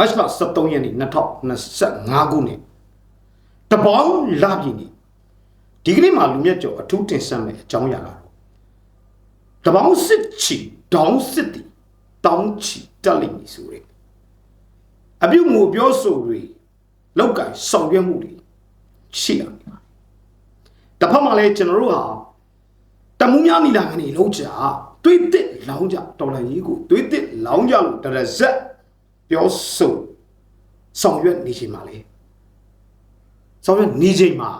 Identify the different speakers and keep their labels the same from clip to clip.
Speaker 1: မတ်လ23ရက်နေ့2025ခုနှစ်တပေါင်းလာပြီနေ့ဒီကနေ့မှာလူမြတ်ကျော်အထူးတင်ဆက်မယ်အကြောင်းအရာကတော့တပေါင်းစစ်ချီဒေါင်းစစ်တီတောင်းချီတက်လိမ့်မည်ဆိုရက်အပြုတ်မှုပြောဆိုတွေလောက်ကင်ဆောင်ရွက်မှုတွေရှိရနေပါတစ်ဖက်မှာလည်းကျွန်တော်တို့ဟာတမှုများနီလာကနေလုံးကြတွေးတစ်လောင်းကြတော်လန်ကြီးကိုတွေးတစ်လောင်းကြလို့တရဇက် ပြောဆိုဆောင်ရွက်နေချိန်မှာလေဆောင်ရွက်နေချိန်မှာ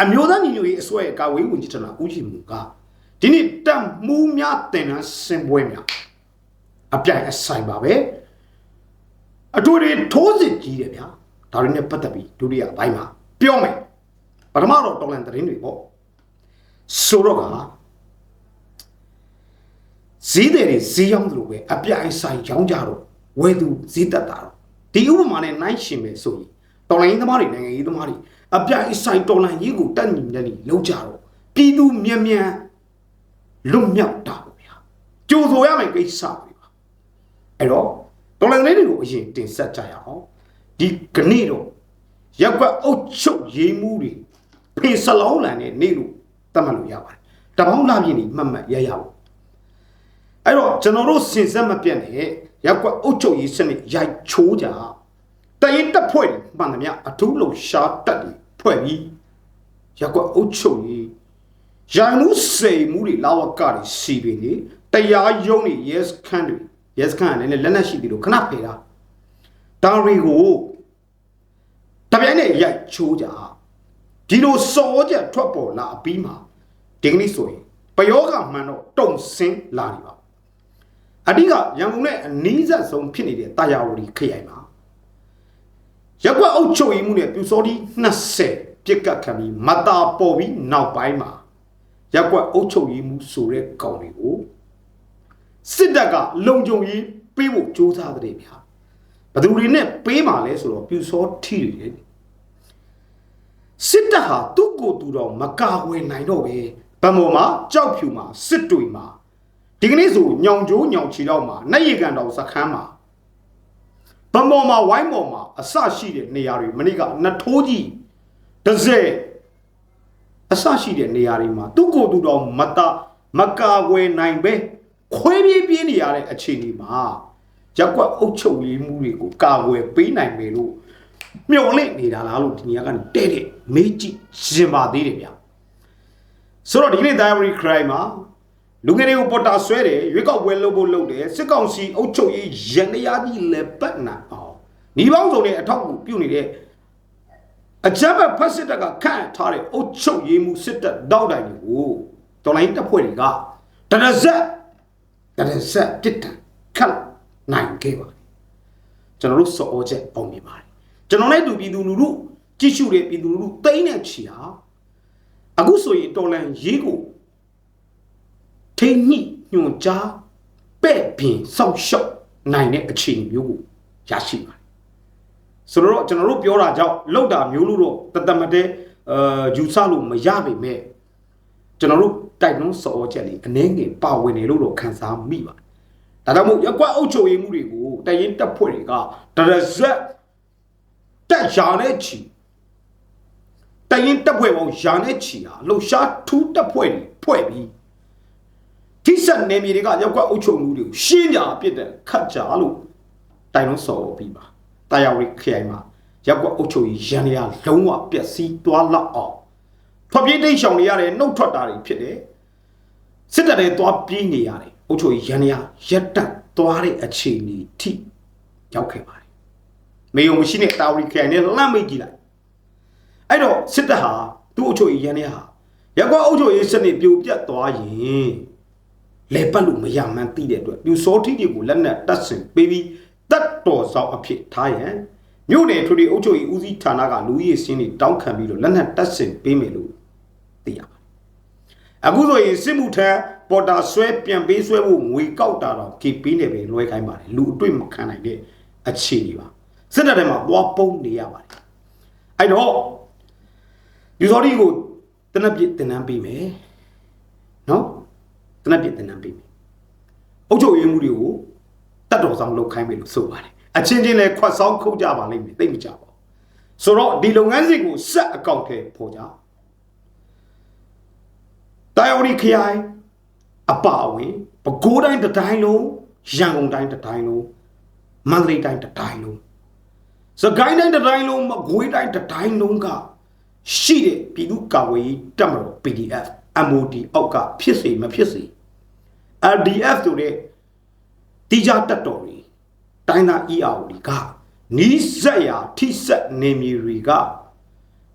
Speaker 1: အမျိုးသားညီညွတ်ရေးအစိုးရကာဝေးဝန်ကြီးဌာနဦးကြီးမူကဒီနေ့တက်မှုများတင်နန်းစင်ပွဲများအပြိုင်အဆိုင်ပါပဲအတူတွေထိုးစစ်ကြီးတယ်ဗျာဒါတွေနဲ့ပတ်သက်ပြီးဒုတိယဘိုင်းမှာပြောမယ်ပထမတော့တော်လန်သတင်းတွေပေါ့ဆိုတော့ကဈေးတယ်တွေဈေးရောက်သလိုပဲအပြိုင်ဆိုင်ရောင်းကြတော့ ဝယ်သူဈေးတက်တာတော့ဒီဥပမာနဲ့နိုင်ရှင်ပဲဆိုရင်တော်လိုင်းသမားတွေနိုင်ငံရေးသမားတွေအပြိုင်ဆိုင်တော်လိုင်းရေးကိုတက်ညီတဲ့နေလောက်ကြတော့ပြည်သူမြန်မြန်လွတ်မြောက်တာပေါ့ဗျာကြိုဆိုရမယ်ကိစ္စတွေပါအဲ့တော့တော်လိုင်းလေးတွေကိုအရင်တင်ဆက်ကြရအောင်ဒီကနေ့တော့ရက်ကွက်အုပ်ချုပ်ရေးမှုတွေဖေစလောင်းလန်နဲ့နေလို့တတ်မှတ်လို့ရပါတယ်တပေါင်းလာပြင်းနေမှတ်မှတ်ရရအောင် အဲ့တော့ကျွန်တော်တို့စင်ဆက်မပြတ်နဲ့ရက်ကွက်အုပ်ချုပ်ရေးစနစ်ရိုက်ချိုးကြတရင်တက်ဖွဲ့တွေမှန်သမျှအထူးလုံရှားတက်တွေဖွဲ့ပြီးရက်ကွက်အုပ်ချုပ်ရေးရိုင်မှုစိန်မှုတွေလာဝကတွေစီပင်နေတရားရုံးတွေ yes ခန်းတွေ yes ခန်းအနေနဲ့လက်နက်ရှိတယ်လို့ခဏဖေတာဒါတွေကိုတပြိုင်နဲ့ရိုက်ချိုးကြဒီလိုစောကြထွက်ပေါ်လာအပြီးမှာဒီကနေ့ဆိုရင်ပယောဂမှန်တော့တုံဆင်းလာနေပါ အဓိကရန်ကုန်နဲ့အနီးဆက်ဆုံးဖြစ်နေတဲ့တာယာဝတီခရိုင်မှာရက်ကွက်အုပ်ချုပ်ရေးမှုနဲ့ပြူစောတိ20ပြစ်ကတ်ခံပြီးမတာပေါ်ပြီးနောက်ပိုင်းမှာရက်ကွက်အုပ်ချုပ်ရေးမှုဆိုတဲ့ကောင်တွေကိုစစ်တပ်ကလုံခြုံရေးပေးဖို့ကြိုးစားတဲ့ဗျာဘယ်သူတွေနဲ့ပေးမှာလဲဆိုတော့ပြူစောထီတွေလေစစ်တပ်ဟာသူ့ကိုယ်သူတော်မကာကွယ်နိုင်တော့ပဲဗမော်မှာကြောက်ဖြူမှာစစ်တွေမှာ ဒီကနေ့ဆိုညောင်ကျိုးညောင်ချီတော့မှာနှက်ရီကန်တော်စခန်းမှာဗမော်မှာဝိုင်းမော်မှာအဆရှိတဲ့နေရာတွေမနေ့ကနှစ်ထိုးကြီးတစ်စဲအဆရှိတဲ့နေရာတွေမှာသူ့ကိုယ်သူတော်မတမကာကွယ်နိုင်ပဲခွေးပြေးပြေးနေရတဲ့အခြေအနေမှာရက်ကွက်အုပ်ချုပ်ရေးမှုတွေကိုကာကွယ်ပေးနိုင်မယ်လို့မျှော်လင့်နေတာလားလို့ဒီနေရာကနေတဲ့တဲ့မေးကြည့်ရှင်ပါသေးတယ်ဗျာဆိုတော့ဒီနေ့ diary crime မှာ လူငယ်တွေကိုပေါ်တာဆွဲတယ်ရွေးကောက်ပွဲလုပ်ဖို့လုပ်တယ်စစ်ကောင်စီအုပ်ချုပ်ရေးရန်တရားကြီးလည်းပတ်နာအောင်ညီပေါင်းစုံနဲ့အထောက်အကူပြုနေတဲ့အကြမ်းဖက်ဖက်စစ်တပ်ကခန့်ထားတဲ့အုပ်ချုပ်ရေးမှုစစ်တပ်တောက်တိုင်တွေကိုတော်လိုင်းတပ်ဖွဲ့တွေကတရဇက်တရဇက်တစ်တန်ခတ်နိုင်ခဲ့ပါကျွန်တော်တို့စော်ချက်ပုံပြပါတယ်ကျွန်တော်လည်းသူပြည်သူလူထုကြည့်ရှုတဲ့ပြည်သူလူထုတိမ့်တဲ့ချီဟာအခုဆိုရင်တော်လန်ရေးကို ထိညှိညွန်ကြားပဲ့ပြင်စောက်ရှောက်နိုင်တဲ့အခြေအနေမျိုးကိုရရှိပါတယ်ဆိုတော့ကျွန်တော်တို့ပြောတာကြောင့်လောက်တာမျိုးလို့တော့တသက်မတည်းအာယူဆလို့မရပါပဲကျွန်တော်တို့တိုက်နှုံးစော်ချက်လေးအနှဲငယ်ပါဝင်နေလို့တော့ခံစားမိပါတယ်ဒါကြောင့်မို့ရက်ကွက်အုပ်ချုပ်ရေးမှုတွေကိုတရင်တက်ဖွဲ့တွေကတရဇက်တက်ရာနဲ့ချီတရင်တက်ဖွဲ့ပေါင်းရာနဲ့ချီဟာလှုပ်ရှားထူးတက်ဖွဲ့တွေဖွဲ့ပြီး ထိစက်နေမြေတွေကရက်ကွက်အုပ်ချုပ်မှုတွေကိုရှင်းပြပြစ်တဲ့ခတ်ကြလို့တိုင်လုံးစော်ပြီးပါတာယာဝတီခရိုင်မှာရက်ကွက်အုပ်ချုပ်ရေးရန်ရလုံးဝပျက်စီးသွားလောက်အောင်ထွက်ပြေးတိတ်ရှောင်နေရတယ်နှုတ်ထွက်တာတွေဖြစ်တယ်စစ်တပ်တွေသွားပြေးနေရတယ်အုပ်ချုပ်ရေးရန်ရရက်တက်သွားတဲ့အခြေအနေထိရောက်ခဲ့ပါတယ်မေယုံမရှိတဲ့တာဝတီခရိုင်နဲ့လှမ်းမိတ်ကြည့်လိုက်အဲ့တော့စစ်တပ်ဟာသူ့အုပ်ချုပ်ရေးရန်ရဟာရက်ကွက်အုပ်ချုပ်ရေးစနစ်ပြိုပြတ်သွားရင် လဲပတ်လို့မရမှန်းသိတဲ့အတွက်ပြူစောထီတွေကိုလက်နက်တပ်ဆင်ပေးပြီးတတ်တော်ဆောင်အဖြစ်ထားရန်မြို့နယ်ထွေထွေအုပ်ချုပ်ရေးဦးစီးဌာနကလူကြီးစင်းတွေတောင်းခံပြီးတော့လက်နက်တပ်ဆင်ပေးမယ်လို့သိရပါတယ်။အခုဆိုရင်စစ်မှုထမ်းပေါ်တာဆွဲပြန်ပေးဆွဲဖို့ငွေကောက်တာတော့ကေပေးနေပဲလွှဲခိုင်းပါတယ်လူအတွေ့မခံနိုင်တဲ့အခြေအနေပါစစ်တပ်ထဲမှာသွားပုံးနေရပါတယ်အဲ့တော့ယူဇော်ဒီကိုတနက်ပြတင်နန်းပေးမယ်နော် တနက်ပြတင်နန်းပေးမယ်အုပ်ချုပ်ရေးမှုတွေကိုတတ်တော်ဆောင်လုပ်ခိုင်းမယ်လို့ဆိုပါတယ်အချင်းချင်းလည်းခွတ်ဆောင်ခုတ်ကြပါလိမ့်မယ်သိမကြပါဘူးဆိုတော့ဒီလုပ်ငန်းစဉ်ကိုဆက်အကောင့်ထဲပေါ်ကြတာယော်ရီခရိုင်အပါအဝင်ပဲခူးတိုင်းတစ်တိုင်းလုံးရန်ကုန်တိုင်းတစ်တိုင်းလုံးမန္တလေးတိုင်းတစ်တိုင်းလုံးစကိုင်းတိုင်းတစ်တိုင်းလုံးမကွေးတိုင်းတစ်တိုင်းလုံးကရှိတဲ့ပြည်သူ့ကာကွယ်ရေးတပ်မတော် PDF MOD အောက်ကဖြစ်စေမဖြစ်စေ LDF ဆိုတဲ့တိကျတက်တော်တွေတိုင်းသား ER တွေကနီးစက်ရာထိစက်နေမီတွေက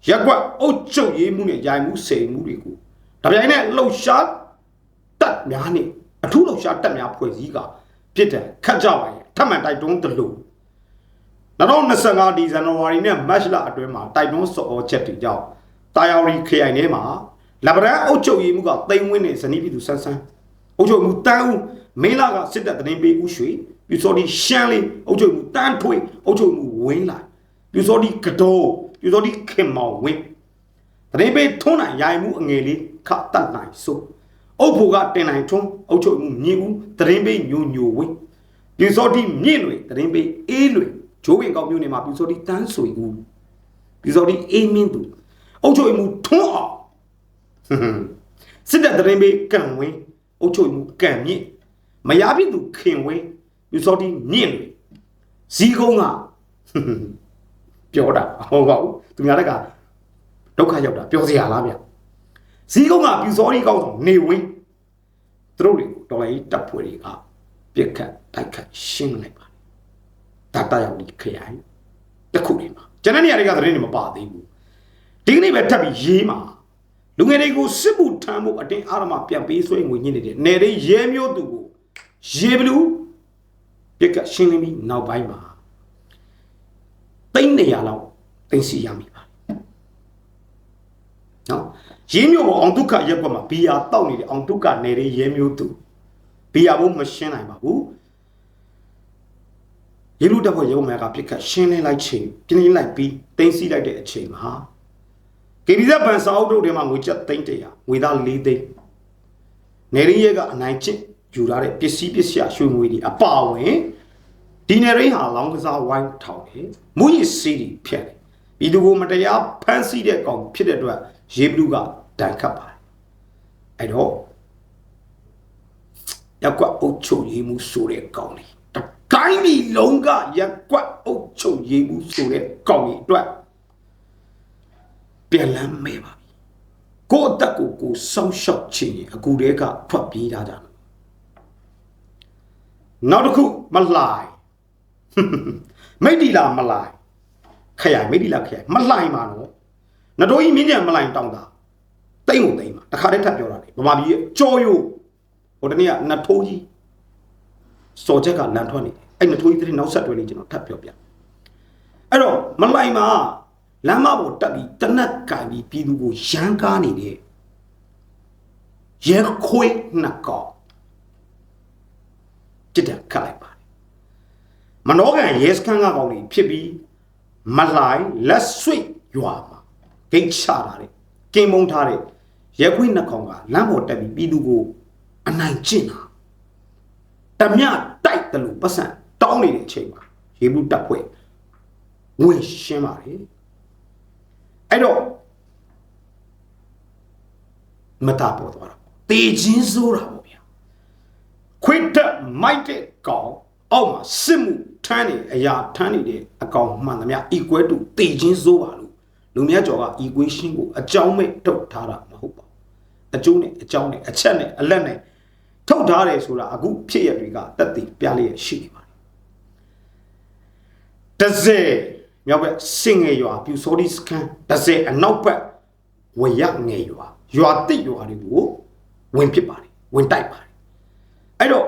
Speaker 1: ရက်ကွက်အုတ်ချုပ်ရေးမှုနဲ့ယာယီမှုစေမှုတွေကိုတပြိုင်နက်လှုပ်ရှားတက်များနဲ့အထူးလှုပ်ရှားတက်များဖွဲ့စည်းကပြစ်ဒဏ်ခတ်ကြပါရဲ့ထပ်မံတိုက်တွန်းသလို2025ဒီဇန်နဝါရီနဲ့မတ်လအတွင်းမှာတိုက်တွန်းစော်ချက်တွေကြောင့်တာယာရီခရိုင်ထဲမှာ လဗရန်အုတ်ချုပ်ရေးမှုကတိမ်ဝင်းနေဇနီးပြည်သူဆန်းဆန်းအုတ်ချုပ်မှုတန်းဦးမင်းလာကစစ်တပ်တင်ပေးဦးရွှေပြူစောဒီရှမ်းလေးအုတ်ချုပ်မှုတန်းထွေးအုတ်ချုပ်မှုဝင်းလာပြူစောဒီကတော်ပြူစောဒီခင်မောင်ဝင်းတင်ပေးထုံးနိုင်ရိုင်မှုအငယ်လေးခတ်တတ်နိုင်ဆိုအုတ်ဖို့ကတင်နိုင်ထုံးအုတ်ချုပ်မှုမြင့်ဦးတင်ပေးညိုညိုဝင်းပြူစောဒီမြင့်တွေတင်ပေးအေးတွေဂျိုးဝင်ကောက်မျိုးနေမှာပြူစောဒီတန်းဆွေဦးပြူစောဒီအေးမင်းသူအုတ်ချုပ်မှုထွန်းအောင် စစ်တပ်တရင်ပေးကံဝင်းအုတ်ချုပ်မှုကံမြင့်မရပြသူခင်ဝင်းပြူစောတိမြင့်တွေဇီးကုန်းကပြောတာဟုတ်ပါဘူးသူများတက်ကဒုက္ခရောက်တာပြောစရာလားဗျဇီးကုန်းကပြူစောတိကောင်းဆောင်နေဝင်းသူတို့တွေကိုတော်လိုက်တပ်ဖွဲ့တွေကပြက်ခတ်တိုက်ခတ်ရှင်းလိုက်ပါတယ်ဒါတရောက်ဒီခရိုင်တစ်ခုနေမှာကျွန်တဲ့နေရာတွေကသတင်းတွေမပါသေးဘူးဒီကနေ့ပဲထပ်ပြီးရေးမှာ လူငယ်တွေကိုစစ်မှုထမ်းမှုအတင်းအာရမပြန်ပေးဆွဲငွေညှစ်နေတဲ့နယ်တွေရဲမျိုးသူကိုရေဘလူးပြက်ကရှင်းလင်းပြီးနောက်ပိုင်းမှာသိန်း100လောက်သိန်းစီရမိပါတယ်နော်ရင်းမျိုးပေါ်အောင်ဒုက္ခရက်ကွက်မှာဘီယာတောက်နေတဲ့အောင်ဒုက္ခနယ်တွေရဲမျိုးသူဘီယာဘုံမရှင်းနိုင်ပါဘူးရေလူတက်ဖို့ရုံမဲ့ကပြက်ကရှင်းလင်းလိုက်ချိန်ပြင်းလိုက်ပြီးသိန်းစီလိုက်တဲ့အချိန်မှာ ကေဗီဇက်ဘန်စာအုပ်တို့ထဲမှာငွေချက်သိန်း100ငွေသား4သိန်းနေရင်းရဲကအနိုင်ကျင့်ယူထားတဲ့ပစ္စည်းပစ္စယရွှေငွေတွေအပါဝင်ဒီနေရင်းဟာလောင်းကစားဝိုင်းထောင်တယ်မူရစ်စီးတွေဖြတ်တယ်ပြည်သူကိုမတရားဖမ်းဆီးတဲ့ကောင်ဖြစ်တဲ့အတွက်ရေဘလူးကဒဏ်ခတ်ပါတယ်အဲ့တော့ရက်ကွက်အုပ်ချုပ်ရေးမှုဆိုတဲ့ကောင်လေးတကိုင်းဒီလုံးကရက်ကွက်အုပ်ချုပ်ရေးမှုဆိုတဲ့ကောင်လေးအတွက် ပြန်လန်းမဲပါပြီကိုယ့်အသက်ကိုကိုစောင့်ရှောက်ခြင်းရင်အကူတဲကထွက်ပြေးကြတာနောက်တစ်ခုမလှိုင်မိတ်တီလာမလှိုင်ခရိုင်မိတ်တီလာခရိုင်မလှိုင်ပါနော်နတော်ကြီးမြင်းကြံမလှိုင်တောင်းတာတိမ့်ကိုတိမ့်ပါတခါတည်းထပ်ပြောတာလေဗမာပြည်ရဲ့ကြော်ယိုဟိုတနေ့ကနထိုးကြီးစော်ချက်ကလန်ထွက်နေတယ်အဲ့နထိုးကြီးတဲ့နောက်ဆက်တွဲလေးကျွန်တော်ထပ်ပြောပြအဲ့တော့မလှိုင်မှာ လမ်းမပေါ်တက်ပြီးတနက်ကင်ပြီးပြည်သူကိုရမ်းကားနေတဲ့ရဲခွေးနှစ်ကောင်တစ်တက်ခတ်လိုက်ပါတယ်မနောကန်ရဲစခန်းကကောင်တွေဖြစ်ပြီးမလှိုင်လက်ဆွိရွာမှာဂိတ်ချတာတဲ့ကင်းမုံထားတဲ့ရဲခွေးနှစ်ကောင်ကလမ်းပေါ်တက်ပြီးပြည်သူကိုအနိုင်ကျင့်တာတမြတိုက်တယ်လို့ပတ်စံတောင်းနေတဲ့အချိန်မှာရေဘူးတက်ဖွဲ့ဝင်ရှင်းပါတယ် အဲ့တော့မတာပေါ်သွားတာတေချင်းစိုးတာပေါ့ဗျာခွိတက်မိုက်တဲ့ကောင်အောက်မှာစစ်မှုထမ်းနေအရာထမ်းနေတဲ့အကောင်မှန်သမျှ equal to တေချင်းစိုးပါလို့လူမြတ်ကျော်က equation ကိုအကြောင်းမဲ့ထုတ်ထားတာမဟုတ်ပါဘူးအကျိုးနဲ့အကြောင်းနဲ့အချက်နဲ့အလက်နဲ့ထုတ်ထားတယ်ဆိုတာအခုဖြစ်ရတွေကတက်တည်ပြလျက်ရှိနေပါတယ်တဇေ မြောက်ဘက်စင်ငယ်ရွာပြူစောဒီစကန်တဇေအနောက်ဘက်ဝရငယ်ရွာရွာတိတ်ရွာတွေကိုဝင်ဖြစ်ပါတယ်ဝင်တိုက်ပါတယ်အဲ့တော့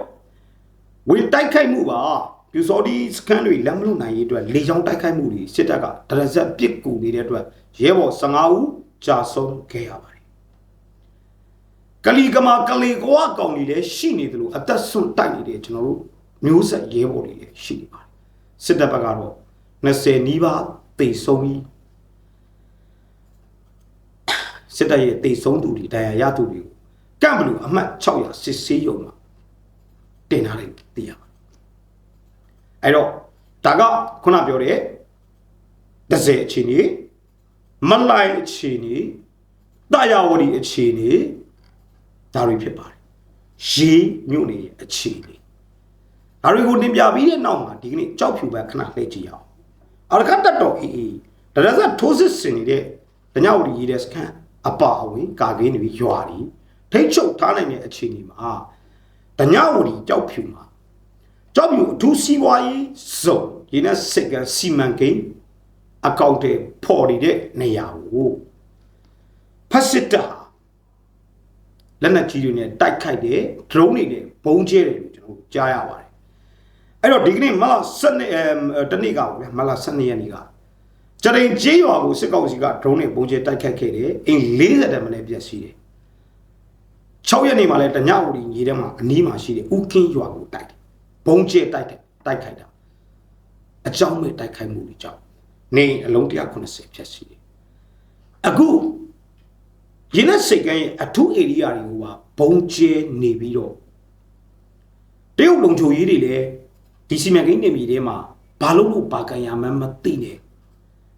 Speaker 1: ဝင်တိုက်ခိုက်မှုပါပြူစောဒီစကန်တွေလက်မလို့နိုင်ရေးအတွက်လေကြောင်းတိုက်ခိုက်မှုတွေစစ်တပ်ကဒရဇက်ပစ်ကူနေတဲ့အတွက်ရဲဘော်15ဦးကြာဆုံးခဲ့ရပါတယ်ကလီကမာကလီကွာကောင်တွေလည်းရှိနေတယ်လို့အသက်ဆွန့်တိုက်နေတဲ့ကျွန်တော်တို့မျိုးဆက်ရဲဘော်တွေလည်းရှိနေပါတယ်စစ်တပ်ဘက်ကတော့ 20နီးပါးတိတ်ဆုံးပြီးစစ်တပ်ရဲ့တိတ်ဆုံးသူတွေတရားရသူတွေကိုကန့်ဘလူအမှတ်600စစ်ဆေးရုံမှာတင်ထားတယ်သိရပါတယ်အဲ့တော့ဒါကခုနပြောတဲ့ဒဇယ်အခြေအနေမလိုက်အခြေအနေတာယာဝတီအခြေအနေဒါတွေဖြစ်ပါတယ်ရေးမြို့နေရဲ့အခြေအနေဒါတွေကိုတင်ပြပြီးတဲ့နောက်မှာဒီကနေ့ကြောက်ဖြူပဲခဏလှည့်ကြည့်အောင် အရကတ်တော်အေးအေးဒရဇတ်ထိုးစစ်ဆင်နေတဲ့တညဝတီရေးတဲ့စခန်းအပါအဝင်ကာကင်းတွေရွာတွေထိတ်ချုပ်ထားနိုင်တဲ့အခြေအနေမှာတညဝတီကြောက်ဖြူမှာကြောက်ဖြူအထူးစီးပွားရေးစုံရင်းနဲ့စစ်ကစီမံကိန်းအကောင့်တွေပေါ်နေတဲ့နေရာကိုဖက်စစ်တာလက်နက်ကြီးတွေနဲ့တိုက်ခိုက်တဲ့ drone တွေနဲ့ဘုံကျဲတယ်လို့ကျွန်တော်တို့ကြားရပါတယ် အဲ့တော့ဒီကနေ့မလ12အဲတနေ့ကပေါ့ဗျာမလ12ရက်နေ့ကကြရင်ကျေးရွာကိုစစ်ကောင်စီက drone နဲ့ဘုံကျဲတိုက်ခိုက်ခဲ့တယ်အင်း40တက်မလဲပြည့်စည်တယ်6ရက်နေ့မှာလဲတညဝတီညီထဲမှာအနီးမှာရှိတဲ့ဥကင်းရွာကိုတိုက်တယ်ဘုံကျဲတိုက်တယ်တိုက်ခိုက်တာအကြောင်းမဲ့တိုက်ခိုက်မှုတွေကြောင့်နေအလုံး190ဖြတ်ရှိတယ်အခုရင်းနဲ့စိတ်ကန်းရဲ့အထူးဧရိယာတွေကိုပါဘုံကျဲနေပြီးတော့တရုတ်လုံချိုရေးတွေလည်း ဒီစီမံကိန်းနေမြေထဲမှာဘာလို့လို့ပါကန်ရမှန်းမသိနဲ့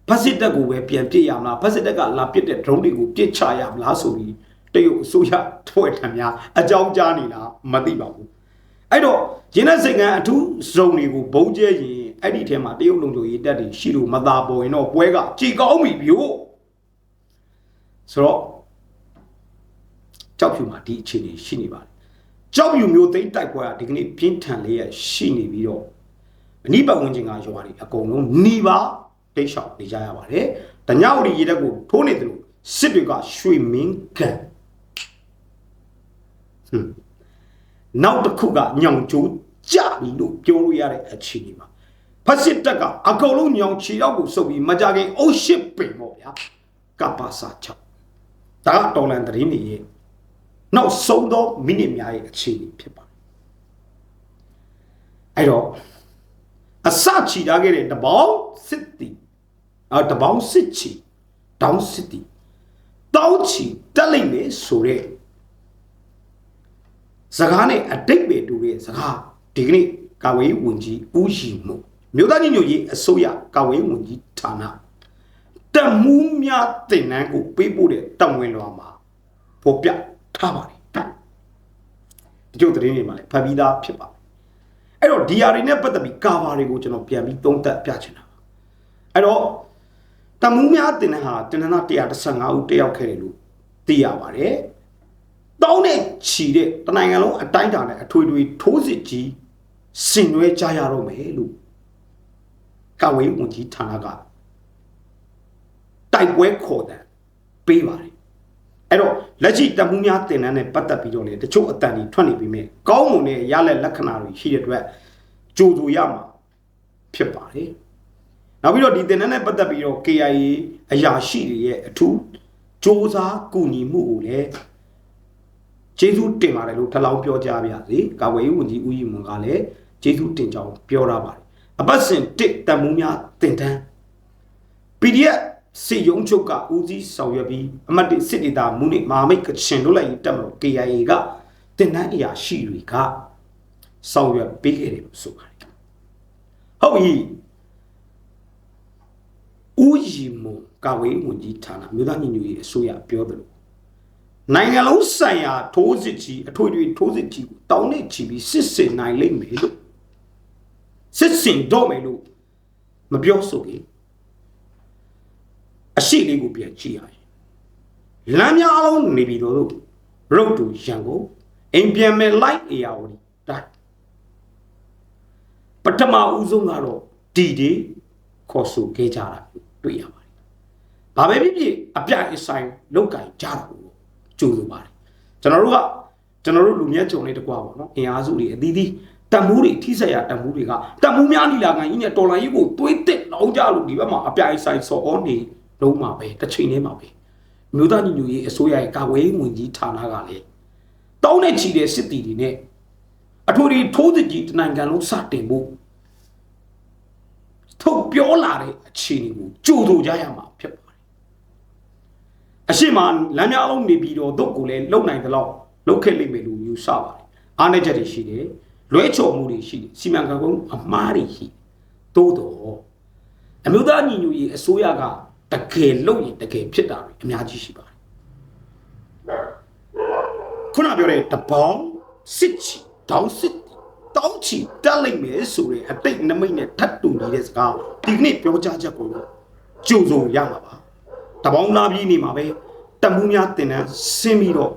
Speaker 1: ဖက်စစ်တပ်ကိုပဲပြန်ပစ်ရမလားဖက်စစ်တပ်ကလာပစ်တဲ့ drone တွေကိုပစ်ချရမလားဆိုပြီးတရုတ်အစိုးရထွက်ထံများအကြောင်းကြားနေလားမသိပါဘူးအဲ့တော့ရင်းနဲ့စိတ်ကန်းအထူးစုံတွေကိုဘုံကျဲရင်အဲ့ဒီထဲမှာတရုတ်လုံချိုရေးတပ်တွေရှိလို့မသာပေါ်ရင်တော့ပွဲကကြည်ကောင်းပြီဗျို့ဆိုတော့ကြောက်ဖြူမှာဒီအခြေအနေရှိနေပါတယ် ကြောက်ဖြူမျိုးသိမ်းတိုက်ပွဲကဒီကနေ့ပြင်းထန်လေးရရှိနေပြီးတော့အနိပတ်ဝန်းကျင်ကရွာတွေအကုန်လုံးหนีပါတိတ်လျှောက်နေကြရပါတယ်တညဝရီရေတက်ကိုထိုးနေတယ်လို့စစ်တွေကရွှေမင်းကန်ဟွန်းနောက်တစ်ခုကညောင်ကျိုးကြပြီလို့ပြောလို့ရတဲ့အခြေအနေပါဖက်စစ်တပ်ကအကုန်လုံးညောင်ချီတော့ကိုစုပ်ပြီးမကြခင်အုတ်ရှစ်ပင်ပေါ့ဗျာကပ္ပစာ6ဒါကတော်လန်သတင်းတွေရဲ့ နောက်ဆုံးသောမိနစ်များရဲ့အခြေအနေဖြစ်ပါတယ်အဲ့တော့အစချီထားခဲ့တဲ့တပေါင်းစစ်တီအာတပေါင်းစစ်ချီတောင်းစစ်တီတောင်းချီတက်လိုက်လေဆိုတဲ့စကားနဲ့အတိတ်ပဲတူတဲ့စကားဒီကနေ့ကာဝေးဝန်ကြီးဦးရှိမှုမြို့သားညီညွတ်ရေးအစိုးရကာဝေးဝန်ကြီးဌာနတမှုများတင်နန်းကိုပေးပို့တဲ့တောင်ဝင်လွာမှာပေါ်ပြ ထားပါတယ်ဒီကျုပ်သတင်းတွေမှာလည်းဖတ်ပြီးသားဖြစ်ပါတယ်အဲ့တော့ဒီဟာတွေနဲ့ပတ်သက်ပြီးကာဘာတွေကိုကျွန်တော်ပြန်ပြီးသုံးသပ်ပြချင်တာပါအဲ့တော့တမှုများတင်တဲ့ဟာတင်နန်းသား115ဦးတက်ရောက်ခဲ့တယ်လို့သိရပါတယ်တောင်းနဲ့ချီတဲ့တနိုင်ငံလုံးအတိုင်းအတာနဲ့အထွေထွေထိုးစစ်ကြီးဆင်နွှဲကြရတော့မယ်လို့ကဝေးဝန်ကြီးဌာနကတိုက်ပွဲခေါ်တယ်ပေးပါတယ် အဲ့တော့လက်ရှိတမှုများတင်နန်းနဲ့ပတ်သက်ပြီးတော့လေတချို့အတန်ကြီးထွက်နေပြီမဲ့ကောင်းမွန်တဲ့ရလက်လက္ခဏာတွေရှိတဲ့အတွက်ကြိုးဆိုရမှာဖြစ်ပါတယ်နောက်ပြီးတော့ဒီတင်နန်းနဲ့ပတ်သက်ပြီးတော့ KIA အရာရှိတွေရဲ့အထူးစ조사ကူညီမှုကိုလည်းကျေးဇူးတင်ပါတယ်လို့ထလောင်းပြောကြားပါရစေကာဝေးဝန်ကြီးဦးရီမွန်ကလည်းကျေးဇူးတင်ကြောင်းပြောထားပါတယ်အပတ်စဉ်တစ်တမှုများတင်တန်း PDF စစ်ရုံးချုပ်ကဦးစီးဆောင်ရွက်ပြီးအမတ်တစ်စစ်ဒေတာမူနစ်မဟာမိတ်ကချင်လွတ်လပ်ရေးတပ်မတော် KIA ကတင်နန်းအရာရှိတွေကဆောင်ရွက်ပေးခဲ့တယ်လို့ဆိုပါတယ်ဟုတ်ပြီဦးရီမွန်ကာဝေးဝန်ကြီးဌာနမြို့သားညီညွတ်ရေးအစိုးရပြောတယ်လို့နိုင်ငံလုံးဆိုင်ရာထိုးစစ်ကြီးအထွေထွေထိုးစစ်ကြီးကိုတောင်းနေချီပြီးစစ်စင်နိုင်လိမ့်မယ်လို့စစ်စင်တော့မယ်လို့မပြောဆိုခင် အရှိလေးကိုပြန်ကြည့်ရရင်လမ်းများအလုံးနေပြီးတော့ရုပ်တူရန်ကုန်အိမ်ပြန်မဲ့လိုက်အေယာဝတီတိုင်းပထမဦးဆုံးကတော့ဒီဒီခေါ်ဆိုခဲ့ကြတာတွေ့ရပါတယ်။ဘာပဲဖြစ်ဖြစ်အပြအဆိုင်လောက်ကင်ကြတာကိုကြိုးဆိုပါတယ်။ကျွန်တော်တို့ကကျွန်တော်တို့လူမြတ်ကြုံလေးတကွာပေါ့နော်။အင်အားစုတွေအသီးသီးတန်မှုတွေထိဆက်ရတန်မှုတွေကတန်မှုများနီလာကန်ကြီးနဲ့တော်လိုင်းကြီးကိုတွေးတက်လောင်းကြလို့ဒီဘက်မှာအပြအဆိုင်စော်ဩနေ လုံးမှာပဲတစ်ချိန်တည်းမှာပဲမြို့သားညီညွတ်ရေးအစိုးရရဲ့ကာကွယ်ရေးဝန်ကြီးဌာနကလည်းတောင်းနဲ့ချီတဲ့စစ်တီတွေနဲ့အထွေထွေထိုးစစ်ကြီးတနိုင်ငံလုံးစတင်ဖို့ထုတ်ပြောလာတဲ့အခြေအနေကိုကြိုးဆိုကြရမှာဖြစ်ပါတယ်အရှိမလမ်းများအောင်နေပြီးတော့တို့ကိုလည်းလုံနိုင်သလောက်လုတ်ခဲ့လိမ့်မယ်လို့ယူဆပါတယ်အားနည်းချက်တွေရှိတယ်လွဲချော်မှုတွေရှိတယ်စီမံခန့်ခွဲမှုအမှားတွေရှိတယ်တိုးတော့အမျိုးသားညီညွတ်ရေးအစိုးရက တကယ်လုပ်ရင်တကယ်ဖြစ်တာတွေအများကြီးရှိပါတယ်ခုနပြောတဲ့တပေါင်းစစ်ချီတောင်းစစ်တောင်းချီတက်လိုက်မယ်ဆိုတဲ့အတိတ်နမိတ်နဲ့ထပ်တူနေတဲ့စကားဒီကနေ့ပြောကြားချက်ကိုကြိုးစုံရမှာပါတပေါင်းလာပြီးနေမှာပဲတမှုများတင်တန်းဆင်းပြီးတော့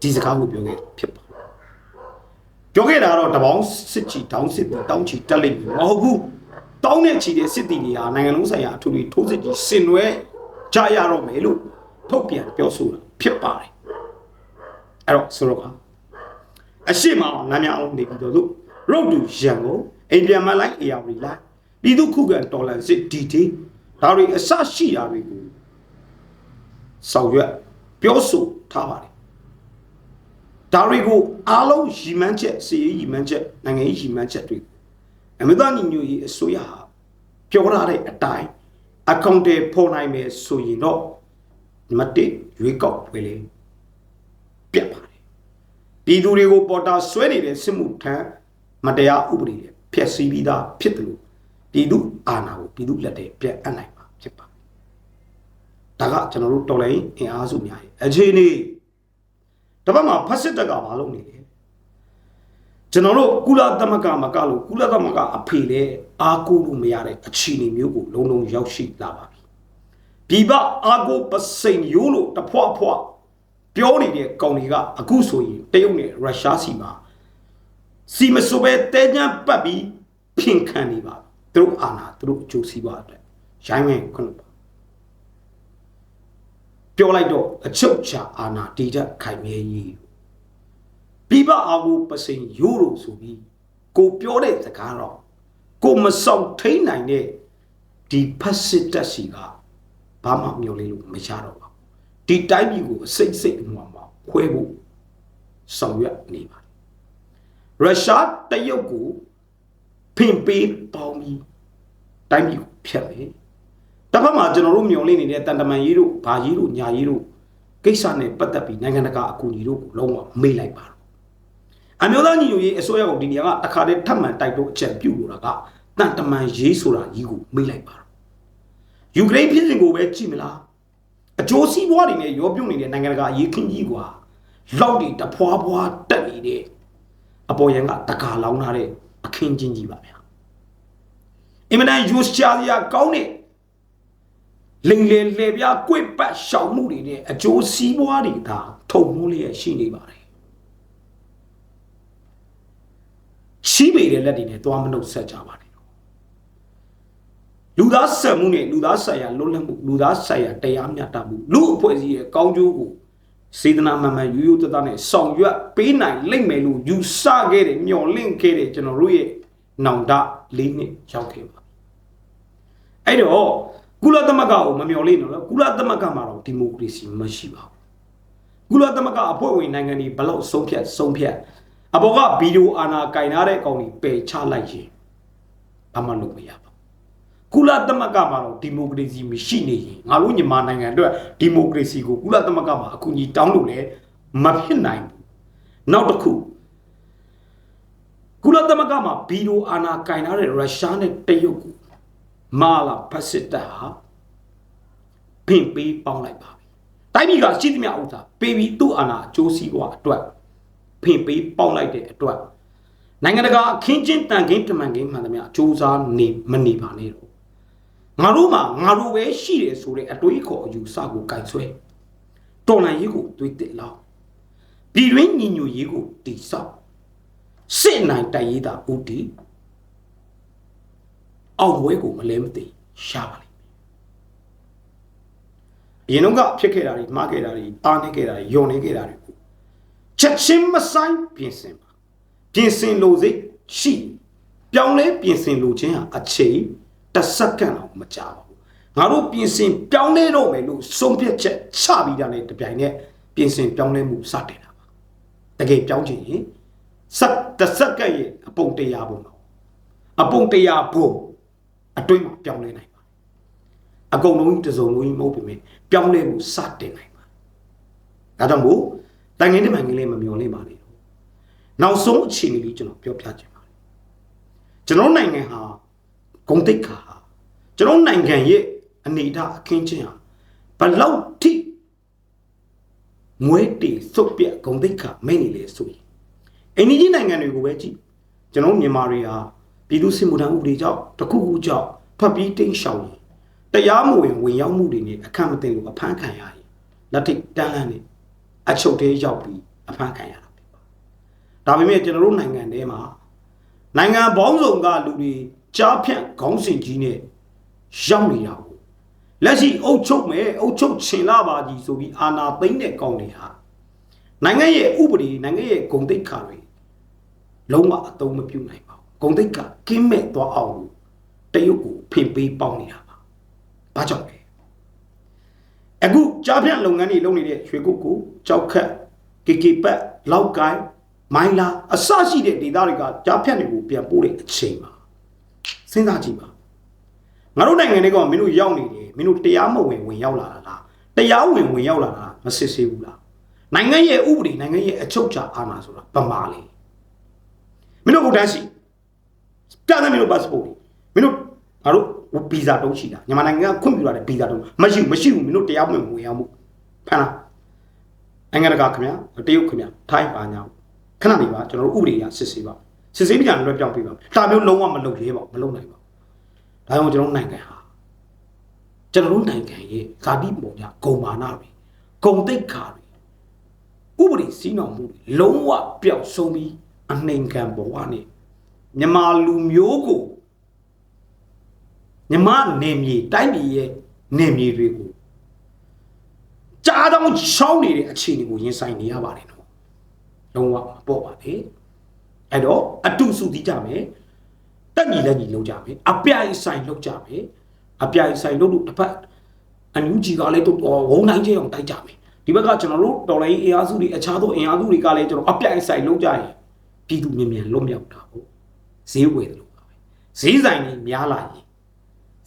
Speaker 1: ဒီစကားကိုပြောခဲ့ဖြစ်ပါပြောခဲ့တာကတော့တပေါင်းစစ်ချီတောင်းစစ်တောင်းချီတက်လိုက်ပြီမဟုတ်ဘူး တောင်းနဲ့ချီတဲ့စစ်တီတွေဟာနိုင်ငံလုံးဆိုင်ရာအထူးတွေထိုးစစ်ကြီးဆင်နွှဲကြရတော့မယ်လို့ထုတ်ပြန်ပြောဆိုတာဖြစ်ပါတယ်အဲ့တော့ဆိုတော့ကအရှိမအောင်နားများအောင်နေပြီးတော့လို့ရုပ်တူရန်ကိုအိမ်ပြန်မလိုက်အေယာဝီလိုက်ပြည်သူခုခံတော်လန်စစ်ဒီတီဒါတွေအစရှိတာတွေကိုဆောင်ရွက်ပြောဆိုထားပါတယ်ဒါတွေကိုအားလုံးရည်မှန်းချက်စီရေးရည်မှန်းချက်နိုင်ငံရေးရည်မှန်းချက်တွေ အမေရိကန်ညီညွတ်ရေးအစိုးရဟာပြောထားတဲ့အတိုင်းအကောင့်တွေပေါ်နိုင်မယ်ဆိုရင်တော့မတိရွေးကောက်ပွဲလေပြတ်ပါတယ်ပြည်သူတွေကိုပေါ်တာဆွဲနေတဲ့စစ်မှုထမ်းမတရားဥပဒေတွေဖျက်ဆီးပြီးသားဖြစ်တယ်လို့ပြည်သူအာဏာကိုပြည်သူလက်ထဲပြတ်အပ်နိုင်မှာဖြစ်ပါတယ်ဒါကကျွန်တော်တို့တော်လိုင်းအင်အားစုများရဲ့အခြေအနေတပတ်မှာဖက်စစ်တက်ကမလုပ်နေလေ ကျွန်တော်တို့ကုလသမဂ္ဂမကလို့ကုလသမဂ္ဂအဖေလေအားကိုးလို့မရတဲ့အခြေအနေမျိုးကိုလုံးလုံးရောက်ရှိလာပါပြီပြည်ပအားကိုးပစိန်ရိုးလို့တဖွာဖွာပြောနေတဲ့ကောင်တွေကအခုဆိုရင်တရုတ်နဲ့ရုရှားစီမှာစီမဆိုပဲတဲကြမ်းပတ်ပြီးဖင်ခံနေပါသူတို့အာဏာသူတို့အကျိုးစီးပွားအတွက်ရိုင်းဝင်ခွင့်ပါပြောလိုက်တော့အချုပ်ချာအာဏာတည်တတ်ခိုင်မြဲကြီး ပြပအာကိုပစိန်ရိုးလို့ဆိုပြီးကိုပြောတဲ့စကားတော့ကိုမဆောင်ထိန်နိုင်တဲ့ဒီဖက်စစ်တက်စီကဘာမှမျော်လင့်လို့မရတော့ပါဘူးဒီတိုင်းပြည်ကိုအစိတ်စိတ်မှမှာခွဲဖို့ဆောင်ရွက်နေပါတယ်ရုရှားတရုတ်ကိုဖင်ပေးပေါင်းပြီးတိုင်းပြည်ကိုဖျက်မယ်တစ်ဖက်မှာကျွန်တော်တို့မျှော်လင့်နေတဲ့တန်တမန်ရေးတို့ဘာရေးတို့ညာရေးတို့ကိစ္စနဲ့ပတ်သက်ပြီးနိုင်ငံတကာအကူအညီတို့ကိုလုံးဝမေ့လိုက်ပါတော့ အမျိုးသားညီညွတ်ရေးအစိုးရကဒီနေရာကတခါတည်းထပ်မံတိုက်တော့အချက်ပြုတ်လို့တာကတန်တမန်ရေးဆိုတာကြီးကိုမေ့လိုက်ပါတော့ယူကရိန်းပြည်စင်ကိုပဲကြည့်မလားအကျိုးစီးပွားတွေနဲ့ရောပြုတ်နေတဲ့နိုင်ငံတကာအရေးခင်းကြီးကွာလောက်တွေတဖွာဖွာတက်နေတဲ့အပေါ်ယံကတကာလောင်းထားတဲ့အခင်းချင်းကြီးပါဗျာအင်မတန်ယူရှာစရာကောင်းတဲ့လိန်လေလေပြကွေ့ပတ်ရှောင်မှုတွေနဲ့အကျိုးစီးပွားတွေဒါထုံမိုးလျက်ရှိနေပါတယ် ရှိပေတဲ့လက်တွေနဲ့သွားမနှုတ်ဆက်ကြပါနဲ့လူသားဆက်မှုနဲ့လူသားဆိုင်ရာလွတ်လပ်မှုလူသားဆိုင်ရာတရားမျှတမှုလူအဖွဲ့အစည်းရဲ့ကောင်းကျိုးကိုစေတနာမှန်မှန်ယူယူတတနဲ့ဆောင်ရွက်ပေးနိုင်လိမ့်မယ်လို့ယူဆခဲ့တယ်မျှော်လင့်ခဲ့တယ်ကျွန်တော်တို့ရဲ့နောင်တလေးနှစ်ရောက်ခဲ့ပါအဲ့တော့ကုလသမဂ္ဂကိုမမျှော်လင့်တော့လားကုလသမဂ္ဂမှာတော့ဒီမိုကရေစီမရှိပါဘူးကုလသမဂ္ဂအဖွဲ့ဝင်နိုင်ငံတွေဘလောက်ဆုံးဖြတ်ဆုံးဖြတ် အဘောကဗီဒီယိုအာနာကင်ထားတဲ့ကောင်တွေပယ်ချလိုက်ရင်ဘာမှလုပ်မရပါကုလသမဂ္ဂမှာတော့ဒီမိုကရေစီမရှိနေရင်ငါတို့ညီမနိုင်ငံအတွက်ဒီမိုကရေစီကိုကုလသမဂ္ဂမှာအကူအညီတောင်းလို့လည်းမဖြစ်နိုင်ဘူးနောက်တစ်ခုကုလသမဂ္ဂမှာဗီဒီယိုအာနာကင်ထားတဲ့ရုရှားနဲ့တရုတ်ကိုမာလာဖက်စစ်တပ်ဟာဖင်ပေးပေါင်းလိုက်ပါပြီတိုင်းပြည်ကရှိသမျှဥစ္စာပေးပြီးသူ့အာဏာအကျိုးစီးပွားအတွက် ဖင်ပေးပေါင်းလိုက်တဲ့အတွက်နိုင်ငံတကာအခင်းချင်းတန်ခင်းတမန်ခင်းမှန်သမျှစူးစမ်းနေမနေပါနဲ့တော့ငါတို့မှာငါတို့ပဲရှိတယ်ဆိုတဲ့အတွေးခေါ်အယူဆကိုကင်ဆွဲတော်လန်ရေးကိုတွေးတက်လောက်ပြည်တွင်းညီညွတ်ရေးကိုတိဆောက်စစ်နိုင်တိုက်ရေးတာဦးတည်အောင်ပွဲကိုမလဲမသိရှားပါလိမ့်မယ်အရင်တော့ကဖြစ်ခဲ့တာတွေမှားခဲ့တာတွေအားနေခဲ့တာတွေယုံနေခဲ့တာတွေကို ချက်ချင်းမဆိုင်ပြင်ဆင်ပါပြင်ဆင်လို့စိတ်ရှိပြောင်းလဲပြင်ဆင်လို့ခြင်းဟာအချိန်တစ်စက္ကန့်တော့မကြာပါဘူးငါတို့ပြင်ဆင်ပြောင်းလဲတော့မယ်လို့ဆုံးဖြတ်ချက်ချပြီးတာနဲ့တပြိုင်နက်ပြင်ဆင်ပြောင်းလဲမှုစတင်တာပါတကယ်ပြောင်းချင်ရင်စက်တစ်စက္ကန့်ရဲ့အပုံတရားပုံတော့အပုံတရားပုံအတွင်းမှာပြောင်းလဲနိုင်ပါတယ်အကုန်လုံးတစုံလုံးကြီးမဟုတ်ပေမဲ့ပြောင်းလဲမှုစတင်နိုင်ပါတယ်ဒါကြောင့်မို့ တိုင်ငင်းတမန်ငင်းလေးမမျော်လင့်ပါနဲ့နောက်ဆုံးအခြေအနေလေးကျွန်တော်ပြောပြချင်ပါတယ်ကျွန်တော်နိုင်ငံဟာဂုံတိတ်ခါဟာကျွန်တော်နိုင်ငံရဲ့အနေအထားအခင်းချင်းဟာဘလောက်ထိမွေးတေစုပ်ပြက်ဂုံတိတ်ခါမိတ်နေလေဆိုရင်အိန္ဒိယနိုင်ငံတွေကိုပဲကြည့်ကျွန်တော်မြန်မာတွေဟာပြည်သူစစ်မှုထမ်းဥပဒေကြောင့်တခုခုကြောင့်ထွက်ပြီးတိန့်ရှောင်ရင်တရားမဝင်ဝင်ရောက်မှုတွေနဲ့အခက်မသိလို့အဖမ်းခံရရင်လက်ထိတ်တန်းလန်းနဲ့ အချုပ်သေးရောက်ပြီးအဖမ်းခံရတာဖြစ်ပါဒါပေမဲ့ကျွန်တော်တို့နိုင်ငံထဲမှာနိုင်ငံပေါင်းစုံကလူတွေကြားဖြန့်ခေါင်းစဉ်ကြီးနဲ့ရောက်နေတာကိုလက်ရှိအုပ်ချုပ်မယ်အုပ်ချုပ်ချင်လာပါကြီးဆိုပြီးအာဏာသိမ်းတဲ့ကောင်းတွေဟာနိုင်ငံရဲ့ဥပဒေနိုင်ငံရဲ့ဂုဏ်သိက္ခာတွေလုံးဝအသုံးမပြုနိုင်ပါဘူးဂုဏ်သိက္ခာကင်းမဲ့သွားအောင်လို့တရုတ်ကိုဖင်ပေးပေါင်းနေတာပါဘာကြောင့်လဲ အခုကြားဖြန့်လုပ်ငန်းတွေလုပ်နေတဲ့ရွှေကုတ်ကိုကြောက်ခတ်ကေကေပတ်လောက်ကိုင်းမိုင်းလာအစရှိတဲ့ဒေသတွေကကြားဖြန့်တွေကိုပြန်ပို့တဲ့အချိန်မှာစဉ်းစားကြည့်ပါငါတို့နိုင်ငံတွေကမင်းတို့ရောက်နေတယ်မင်းတို့တရားမဝင်ဝင်ရောက်လာတာလားတရားဝင်ဝင်ရောက်လာတာမစစ်ဆေးဘူးလားနိုင်ငံရဲ့ဥပဒေနိုင်ငံရဲ့အချုပ်အခြာအာဏာဆိုတာဗမာလေမင်းတို့ဗုဒ္ဓရှိပြတယ်မင်းတို့ passport မင်းတို့ ငါတို့ဗီဇာတုံးရှိတာမြန်မာနိုင်ငံကခွင့်ပြုလာတဲ့ဗီဇာတုံးမရှိဘူးမရှိဘူးမင်းတို့တရားဝင်ဝင်ရောက်မှုဖမ်းလားနိုင်ငံတကာခင်ဗျာတရုတ်ခင်ဗျာထိုင်းပါညာခဏနေပါကျွန်တော်တို့ဥပဒေအရစစ်ဆေးပါစစ်ဆေးပြန်လွှဲပြောင်းပေးပါဒါမျိုးလုံးဝမလုပ်ရဲပါဘူးမလုပ်နိုင်ပါဘူးဒါကြောင့်ကျွန်တော်နိုင်ငံဟာကျွန်တော်တို့နိုင်ငံရဲ့ဇာတိပုံကြဂုံမာနတွေဂုံတိတ်ခါတွေဥပဒေစည်းနှောင်မှုတွေလုံးဝပျောက်ဆုံးပြီးအနှိမ်ခံဘဝနဲ့မြန်မာလူမျိုးကို မြမနေမြေတိုင်းပြည်ရဲ့နေမြေတွေကိုကြားတော့ချောင်းနေတဲ့အခြေအနေကိုရင်ဆိုင်နေရပါတယ်နော်လုံးဝမပေါ့ပါနဲ့အဲ့တော့အတုစုတိကြမယ်တက်ညီလက်ညီလုံးကြမယ်အပြိုင်ဆိုင်လုံးကြမယ်အပြိုင်ဆိုင်လုံးလို့တစ်ဖက်အန်ယူဂျီကလည်းတော့ဝုံနိုင်ကျအောင်တိုက်ကြမယ်ဒီဘက်ကကျွန်တော်တို့တော်လိုင်းအင်အားစုတွေအခြားသောအင်အားစုတွေကလည်းကျွန်တော်အပြိုင်ဆိုင်လုံးကြရင်ပြည်သူမြင်မြန်လွတ်မြောက်တာဟုတ်ဈေးဝယ်တယ်လို့ပါပဲဈေးဆိုင်ကြီးများလာရင်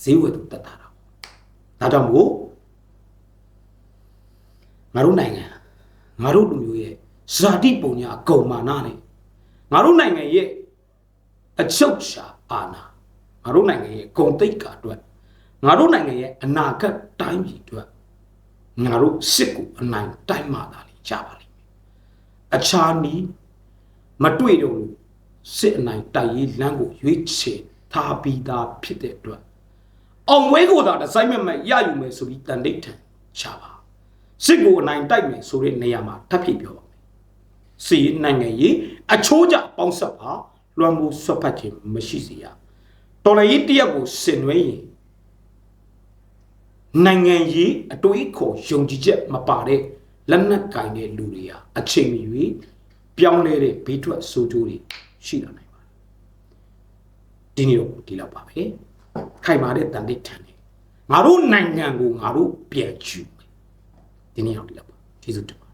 Speaker 1: ဈေးဝယ်သူတက်တာတော့ဒါကြောင့်မို့ငါတို့နိုင်ငံငါတို့လူမျိုးရဲ့ဇာတိပုံညာအကုန်မာနနဲ့ငါတို့နိုင်ငံရဲ့အချုပ်ချာအာဏာငါတို့နိုင်ငံရဲ့ဂုံတိတ်ကာအတွက်ငါတို့နိုင်ငံရဲ့အနာဂတ်တိုင်းပြည်အတွက်ငါတို့စစ်ကိုအနိုင်တိုင်းမှသာလေကြပါလိမ့်မယ်အခြားနီးမတွေ့တော့လို့စစ်အနိုင်တိုက်ရေးလမ်းကိုရွေးချယ်ထားပြီးသားဖြစ်တဲ့အတွက် အောင်ဝဲကိုသာဒီဇိုင်းမဲ့မဲ့ရယူမယ်ဆိုပြီးတန်တိတ်ထန်ချပါစစ်ကိုအနိုင်တိုက်မယ်ဆိုတဲ့နေရာမှာထပ်ဖြစ်ပြောပါမယ်စီနိုင်ငံရေးအချိုးကျပေါင်းဆက်ပါလွှမ်းမိုးဆွတ်ဖက်ခြင်းမရှိစေရတော်လည်းတရက်ကိုဆင်နွှဲရင်နိုင်ငံရေးအတွေးခေါ်ယုံကြည်ချက်မပါတဲ့လက်နက်ကင်တဲ့လူတွေဟာအချိန်မီ၍ပြောင်းလဲတဲ့ဘေးထွက်ဆိုးကျိုးတွေရှိလာနိုင်ပါတယ်ဒီနေ့တော့ဒီလောက်ပါပဲ ခိုင်မာတဲ့တန်တိတ်ထန်တယ်ငါတို့နိုင်ငံကိုငါတို့ပြန်ယူမယ်ဒီနေ့တော့ဒီလောက်ပါကျေးဇူးတင်ပါ